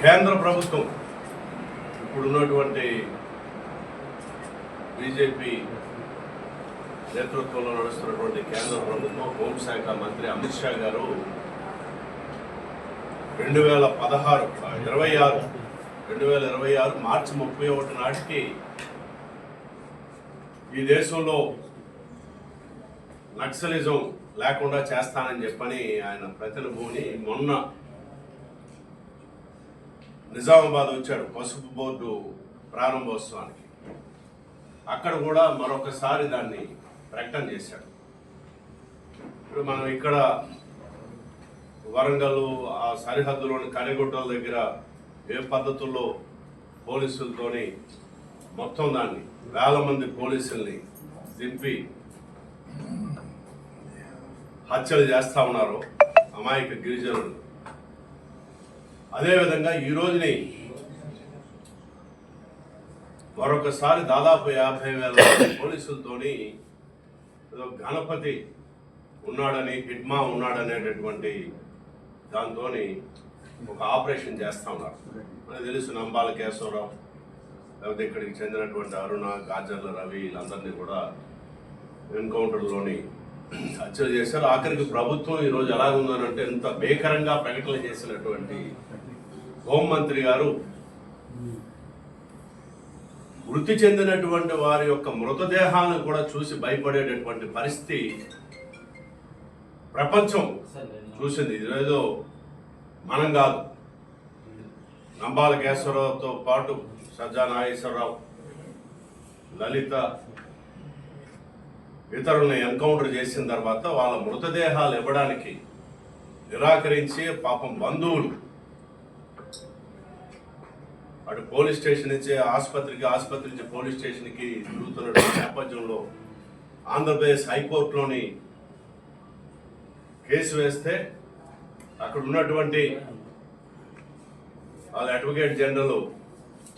కేంద్ర ప్రభుత్వం ఇప్పుడున్నటువంటి బీజేపీ నేతృత్వంలో నడుస్తున్నటువంటి కేంద్ర ప్రభుత్వం హోంశాఖ మంత్రి అమిత్ షా గారు రెండు వేల పదహారు ఇరవై ఆరు రెండు వేల ఇరవై ఆరు మార్చి ముప్పై ఒకటి నాటికి ఈ దేశంలో నక్సలిజం లేకుండా చేస్తానని చెప్పని ఆయన ప్రతినిభూని మొన్న నిజామాబాద్ వచ్చాడు పసుపు బోర్డు ప్రారంభోత్సవానికి. అక్కడ కూడా మరొకసారి దాన్ని ప్రకటన చేశాడు. ఇప్పుడు మనం ఇక్కడ వరంగల్ ఆ సరిహద్దులోని కరిగుట్టల దగ్గర ఏ పద్ధతుల్లో పోలీసులతోని మొత్తం దాన్ని వేల మంది పోలీసుల్ని దింపి హత్యలు చేస్తూ ఉన్నారు అమాయక గిరిజనులు అదేవిధంగా ఈ రోజుని మరొకసారి దాదాపు యాభై వేల పోలీసులతోని గణపతి ఉన్నాడని హిడ్మా ఉన్నాడనేటటువంటి దాంతో ఒక ఆపరేషన్ చేస్తా ఉన్నారు. మనకు తెలుసు నంబాల కేశవరావు లేకపోతే ఇక్కడికి చెందినటువంటి అరుణ గాజర్ల రవి వీళ్ళందరినీ కూడా ఎన్కౌంటర్లోని హత్యలు చేశారు. ఆఖరికి ప్రభుత్వం ఈరోజు ఎలాగుందనంటే ఎంత భీకరంగా ప్రకటన చేసినటువంటి హోంమంత్రి గారు మృతి చెందినటువంటి వారి యొక్క మృతదేహాలను కూడా చూసి భయపడేటటువంటి పరిస్థితి ప్రపంచం చూసింది. ఇదేదో మనం కాదు. నంబాల కేశవరావుతో పాటు సజ్జా నాగేశ్వరరావు లలిత ఇతరులను ఎన్కౌంటర్ చేసిన తర్వాత వాళ్ళ మృతదేహాలు ఇవ్వడానికి నిరాకరించి పాపం బంధువులు అటు పోలీస్ స్టేషన్ నుంచి ఆసుపత్రికి ఆసుపత్రి నుంచి పోలీస్ స్టేషన్కి తిరుగుతున్న నేపథ్యంలో ఆంధ్రప్రదేశ్ హైకోర్టులోని కేసు వేస్తే అక్కడ ఉన్నటువంటి వాళ్ళ అడ్వకేట్ జనరల్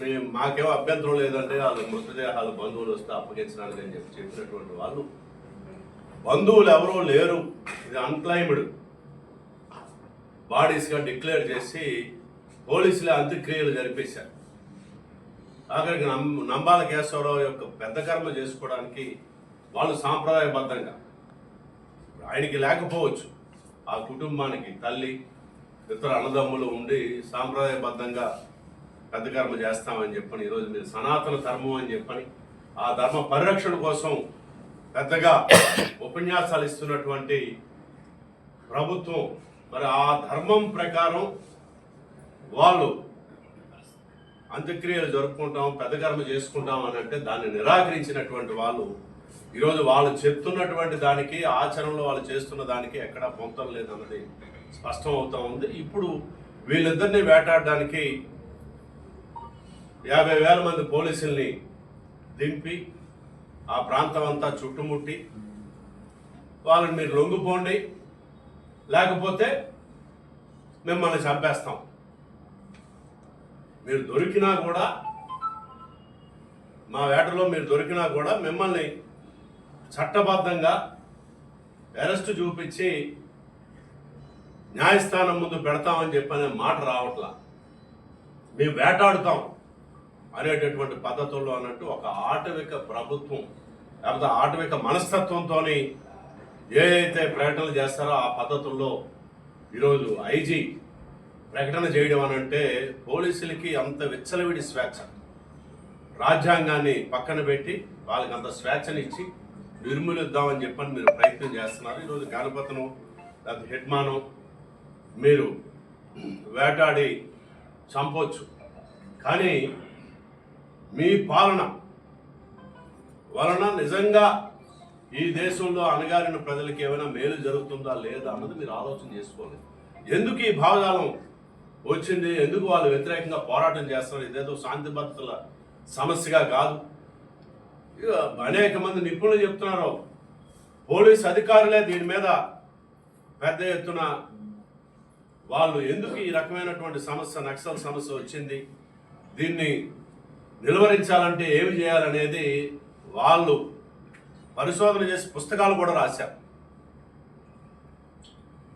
మేము మాకేమో అభ్యంతరం లేదంటే వాళ్ళ మృతదేహాల బంధువులు వస్తే అప్పగించడానికి అని చెప్పి చెప్పినటువంటి వాళ్ళు. బంధువులు ఎవరో లేరు. ఇది అన్క్లైమ్డ్ బాడీస్గా డిక్లేర్ చేసి పోలీసులే అంత్యక్రియలు జరిపేశారు. ఆఖరికి నం నంబాల కేశవరావు యొక్క పెద్ద కర్మ చేసుకోవడానికి వాళ్ళు సాంప్రదాయబద్ధంగా ఆయనకి లేకపోవచ్చు ఆ కుటుంబానికి తల్లి ఇతర అన్నదమ్ములు ఉండి సాంప్రదాయబద్ధంగా పెద్ద కర్మ చేస్తామని చెప్పని ఈరోజు మీరు సనాతన ధర్మం అని చెప్పని ఆ ధర్మ పరిరక్షణ కోసం పెద్దగా ఉపన్యాసాలు ఇస్తున్నటువంటి ప్రభుత్వం మరి ఆ ధర్మం ప్రకారం వాళ్ళు అంత్యక్రియలు జరుపుకుంటాం పెద్ద చేసుకుంటాం అని అంటే దాన్ని నిరాకరించినటువంటి వాళ్ళు ఈరోజు వాళ్ళు చెప్తున్నటువంటి దానికి ఆచరణలో వాళ్ళు చేస్తున్న దానికి ఎక్కడా పొంతం లేదన్నది స్పష్టం అవుతా ఉంది. ఇప్పుడు వీళ్ళిద్దరిని వేటాడడానికి యాభై వేల మంది పోలీసుల్ని దింపి ఆ ప్రాంతం అంతా చుట్టుముట్టి వాళ్ళని మీరు లొంగిపోండి లేకపోతే మిమ్మల్ని చంపేస్తాం. మీరు దొరికినా కూడా మా వేటలో మీరు దొరికినా కూడా మిమ్మల్ని చట్టబద్ధంగా అరెస్ట్ చూపించి న్యాయస్థానం ముందు పెడతామని చెప్పనే మాట రావట్లా. మేము వేటాడుతాం అనేటటువంటి పద్ధతుల్లో అన్నట్టు ఒక ఆటవిక ప్రభుత్వం లేకపోతే ఆటవిక మనస్తత్వంతో ఏ అయితే ప్రకటనలు చేస్తారో ఆ పద్ధతుల్లో ఈరోజు ఐజీ ప్రకటన చేయడం అని అంటే పోలీసులకి అంత విచ్చలవిడి స్వేచ్ఛ. రాజ్యాంగాన్ని పక్కన పెట్టి వాళ్ళకి అంత స్వేచ్ఛనిచ్చి నిర్మూలిద్దామని చెప్పని మీరు ప్రయత్నం చేస్తున్నారు. ఈరోజు గణపతను లేకపోతే హెడ్మాను మీరు వేటాడి చంపవచ్చు కానీ మీ పాలన వలన నిజంగా ఈ దేశంలో అణగారిన ప్రజలకి ఏమైనా మేలు జరుగుతుందా లేదా అన్నది మీరు ఆలోచన చేసుకోవాలి. ఎందుకు ఈ భావజాలం వచ్చింది. ఎందుకు వాళ్ళు వ్యతిరేకంగా పోరాటం చేస్తున్నారు? ఇదేదో శాంతి భద్రతల సమస్యగా కాదు. ఇక అనేక మంది నిపుణులు చెప్తున్నారు. పోలీస్ అధికారులే దీని మీద పెద్ద ఎత్తున వాళ్ళు ఎందుకు ఈ రకమైనటువంటి సమస్య నక్సల్ సమస్య వచ్చింది? దీన్ని నిలువరించాలంటే ఏమి చేయాలనేది వాళ్ళు పరిశోధన చేసి పుస్తకాలు కూడా రాశారు.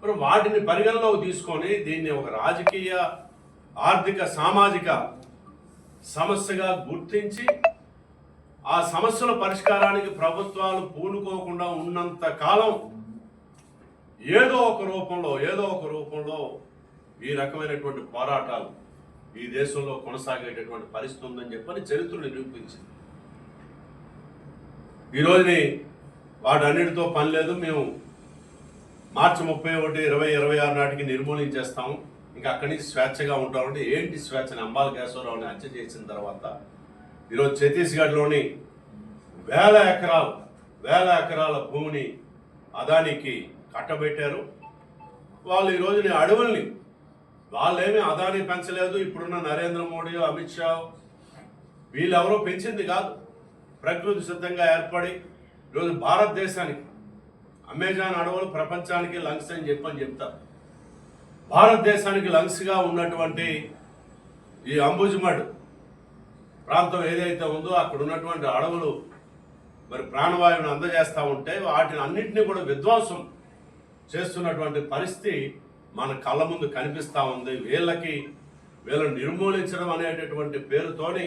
మరి వాటిని పరిగణలోకి తీసుకొని దీన్ని ఒక రాజకీయ ఆర్థిక సామాజిక సమస్యగా గుర్తించి ఆ సమస్యల పరిష్కారానికి ప్రభుత్వాలు పూనుకోకుండా ఉన్నంత కాలం ఏదో ఒక రూపంలో ఏదో ఒక రూపంలో ఈ రకమైనటువంటి పోరాటాలు ఈ దేశంలో కొనసాగేటటువంటి పరిస్థితి ఉందని చెప్పని చరిత్ర నిరూపించింది. ఈరోజుని వాటన్నిటితో పని లేదు. మేము మార్చి ముప్పై ఒకటి ఇరవై ఇరవై ఆరు నాటికి నిర్మూలించేస్తాం ఇంకా అక్కడి నుంచి స్వేచ్ఛగా ఉంటామంటే ఏంటి స్వేచ్ఛని అంబాల కేశవరావుని హత్య చేసిన తర్వాత ఈరోజు ఛత్తీస్గఢ్లోని వేల ఎకరాలు వేల ఎకరాల భూమిని అదానికి కట్టబెట్టారు. వాళ్ళు ఈ రోజుని అడవుల్ని వాళ్ళేమీ అదాని పెంచలేదు. ఇప్పుడున్న నరేంద్ర మోడీ అమిత్ షా వీళ్ళెవరో పెంచింది కాదు. ప్రకృతి సిద్ధంగా ఏర్పడి ఈరోజు భారతదేశానికి అమెజాన్ అడవులు ప్రపంచానికి లంగ్స్ అని చెప్పని చెప్తారు. భారతదేశానికి లంగ్స్గా ఉన్నటువంటి ఈ అంబుజ్మడ్ ప్రాంతం ఏదైతే ఉందో అక్కడ ఉన్నటువంటి అడవులు మరి ప్రాణవాయువుని అందజేస్తూ ఉంటే వాటిని అన్నింటినీ కూడా విధ్వంసం చేస్తున్నటువంటి పరిస్థితి మన కళ్ళ ముందు కనిపిస్తూ ఉంది. వీళ్ళకి వీళ్ళని నిర్మూలించడం అనేటటువంటి పేరుతోని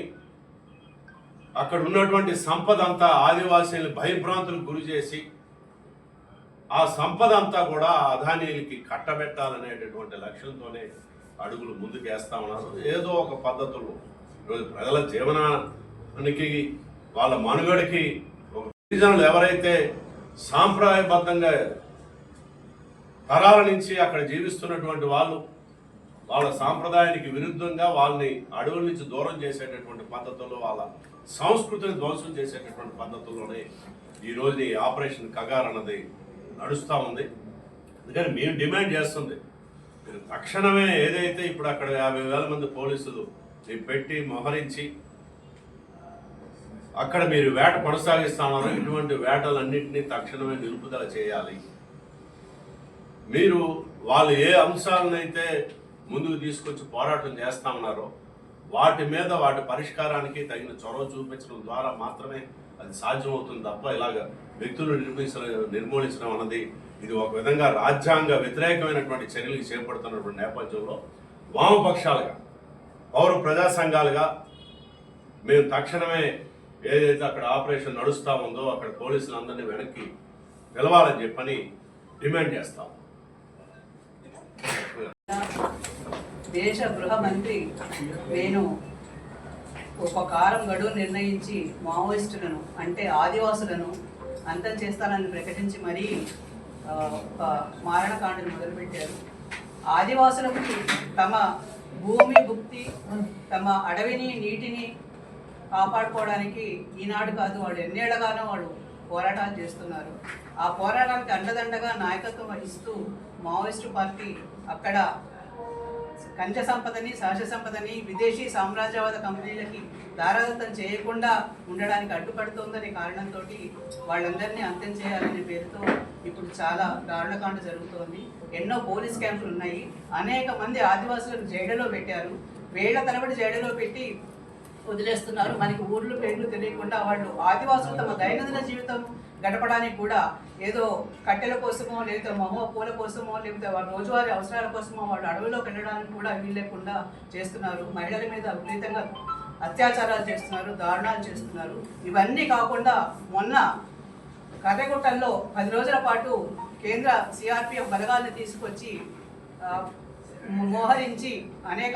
అక్కడ ఉన్నటువంటి సంపద అంతా ఆదివాసీలను భయభ్రాంతులకు గురి చేసి ఆ సంపద అంతా కూడా అదానీలకి కట్టబెట్టాలనేటటువంటి లక్ష్యంతోనే అడుగులు ముందుకేస్తా ఉన్నారు. ఏదో ఒక పద్ధతులు ఈరోజు ప్రజల జీవనానికి వాళ్ళ మనుగడకి ఒక గిరిజనులు ఎవరైతే సాంప్రదాయబద్ధంగా తరాల నుంచి అక్కడ జీవిస్తున్నటువంటి వాళ్ళు వాళ్ళ సాంప్రదాయానికి విరుద్ధంగా వాళ్ళని అడవుల నుంచి దూరం చేసేటటువంటి పద్ధతుల్లో వాళ్ళ సంస్కృతిని ధ్వంసం చేసేటటువంటి పద్ధతుల్లోనే ఈ రోజు ఈ ఆపరేషన్ కగార్ అన్నది నడుస్తూ ఉంది. అందుకని మేము డిమాండ్ చేస్తుంది. మీరు తక్షణమే ఏదైతే ఇప్పుడు అక్కడ యాభై వేల మంది పోలీసులు మీరు పెట్టి మోహరించి అక్కడ మీరు వేట కొనసాగిస్తున్నారు ఇటువంటి వేటలన్నింటినీ తక్షణమే నిలుపుదల చేయాలి. మీరు వాళ్ళు ఏ అంశాలనైతే ముందుకు తీసుకొచ్చి పోరాటం చేస్తా ఉన్నారో వాటి మీద వాటి పరిష్కారానికి తగిన చొరవ చూపించడం ద్వారా మాత్రమే అది సాధ్యమవుతుంది తప్ప ఇలాగ వ్యక్తులు నిర్మించడం నిర్మూలించడం అన్నది ఇది ఒక విధంగా రాజ్యాంగ వ్యతిరేకమైనటువంటి చర్యలు చేపడుతున్నటువంటి నేపథ్యంలో వామపక్షాలుగా పౌర ప్రజా సంఘాలుగా మేము తక్షణమే ఏదైతే అక్కడ ఆపరేషన్ నడుస్తా ఉందో అక్కడ పోలీసులందరినీ వెనక్కి పిలవాలని చెప్పని డిమాండ్ చేస్తాం. దేశ గృహ మంత్రి నేను ఒక కాలం గడువు నిర్ణయించి మావోయిస్టులను అంటే ఆదివాసులను అంతం చేస్తానని ప్రకటించి మరీ ఒక మారణకాండను మొదలుపెట్టారు. ఆదివాసులకు తమ భూమి భుక్తి తమ అడవిని నీటిని కాపాడుకోవడానికి ఈనాడు కాదు వాళ్ళు ఎన్నేళ్ళగానో వాళ్ళు పోరాటాలు చేస్తున్నారు. ఆ పోరాటానికి అండదండగా నాయకత్వం వహిస్తూ మావోయిస్టు పార్టీ అక్కడ ఖనిజ సంపదని సహజ సంపదని విదేశీ సామ్రాజ్యవాద కంపెనీలకి దారాదత్తం చేయకుండా ఉండడానికి అడ్డుపడుతోందనే కారణంతో వాళ్ళందరినీ అంతం చేయాలనే పేరుతో ఇప్పుడు చాలా దారుణకాండ జరుగుతోంది. ఎన్నో పోలీస్ క్యాంపులు ఉన్నాయి. అనేక మంది ఆదివాసులను జైడలో పెట్టారు. వేళ్ళ తరబడి జైడలో పెట్టి వదిలేస్తున్నారు. మనకి ఊర్లు పేర్లు తెలియకుండా వాళ్ళు ఆదివాసులు తమ దైనందిన జీవితం గడపడానికి కూడా ఏదో కట్టెల కోసమో లేకపోతే మహో పూల కోసమో లేకపోతే వాళ్ళ రోజువారీ అవసరాల కోసమో వాళ్ళు అడవిలోకి వెళ్ళడానికి కూడా వీలు లేకుండా చేస్తున్నారు. మహిళల మీద విపరీతంగా అత్యాచారాలు చేస్తున్నారు దారుణాలు చేస్తున్నారు. ఇవన్నీ కాకుండా మొన్న కర్రగుట్టల్లో పది రోజుల పాటు కేంద్ర సిఆర్పిఎఫ్ బలగాల్ని తీసుకొచ్చి మోహరించి అనేక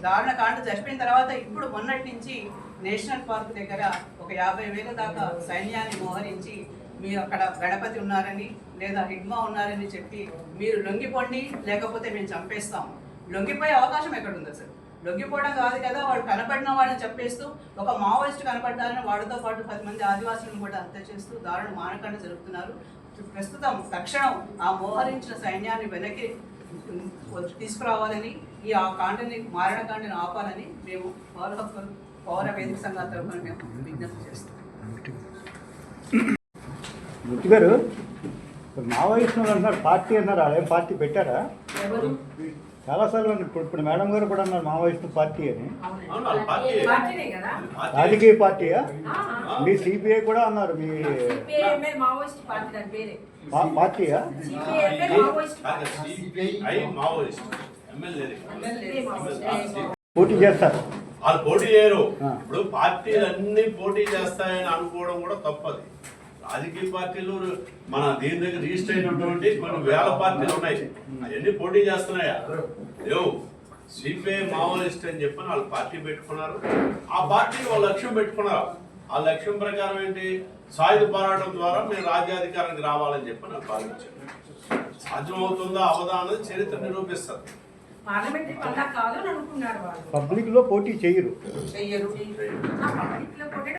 దారుణ కాండ చచ్చిపోయిన తర్వాత ఇప్పుడు మొన్నటి నుంచి నేషనల్ పార్క్ దగ్గర ఒక యాభై వేల దాకా సైన్యాన్ని మోహరించి మీరు అక్కడ గణపతి ఉన్నారని లేదా హిడ్మా ఉన్నారని చెప్పి మీరు లొంగిపోండి లేకపోతే మేము చంపేస్తాం. లొంగిపోయే అవకాశం ఎక్కడ ఉంది అసలు? లొంగిపోవడం కాదు కదా వాడు కనపడిన వాళ్ళని చెప్పేస్తూ ఒక మావోయిస్ట్ కనపడ్డారని వాడితో పాటు పది మంది ఆదివాసులను కూడా హత్య చేస్తూ దారుణ మానకాండ జరుపుతున్నారు. ప్రస్తుతం తక్షణం ఆ మోహరించిన సైన్యాన్ని వెనక్కి తీసుకురావాలని ఈ ఆ కాండని మారణకాండని ఆపాలని మేము పౌర హక్కులు పౌర వేదిక సంఘాల తరఫున మేము విజ్ఞప్తి చేస్తాం. ముత్తి గారు మావోయిస్టులు అన్నారు పార్టీ అన్నారు అదేం పార్టీ పెట్టారా? ఎవరు? చాలాసార్లు. ఇప్పుడు ఇప్పుడు మేడం గారు కూడా అన్నారు మావోయిస్టు పార్టీ అని. అవును, వాళ్ళ పార్టీ పార్టీనే కదా? పార్టీ. రాజకీయ పార్టీయా? మీ సిపిఐ కూడా అన్నారు మీ పార్టీయా. పోటీ చేస్తారు. వాళ్ళు పోటీ చేయరు. ఇప్పుడు పార్టీలు అన్ని పోటీ చేస్తాయని అనుకోవడం కూడా తప్పది. రాజకీయ పార్టీలు మన దీని దగ్గర రిజిస్టర్ అయినటువంటి కొన్ని వేల పార్టీలు ఉన్నాయి. అవన్నీ పోటీ చేస్తున్నాయా? లేవు. సిపిఐ మావోయిస్ట్ అని చెప్పని వాళ్ళు పార్టీ పెట్టుకున్నారు. ఆ పార్టీ వాళ్ళ లక్ష్యం పెట్టుకున్నారు. ఆ లక్ష్యం ప్రకారం ఏంటి? సాయుధ పోరాటం ద్వారా మేము రాజ్యాధికారానికి రావాలని చెప్పి నాకు భావించాను సాధ్యం అవుతుందా అవదా అన్నది చరిత్ర నిరూపిస్తుంది. పార్లమెంటరీ వల్ల కాదు అని అనుకున్నారు వాళ్ళు. పబ్లిక్లో పోటీ చేయరు.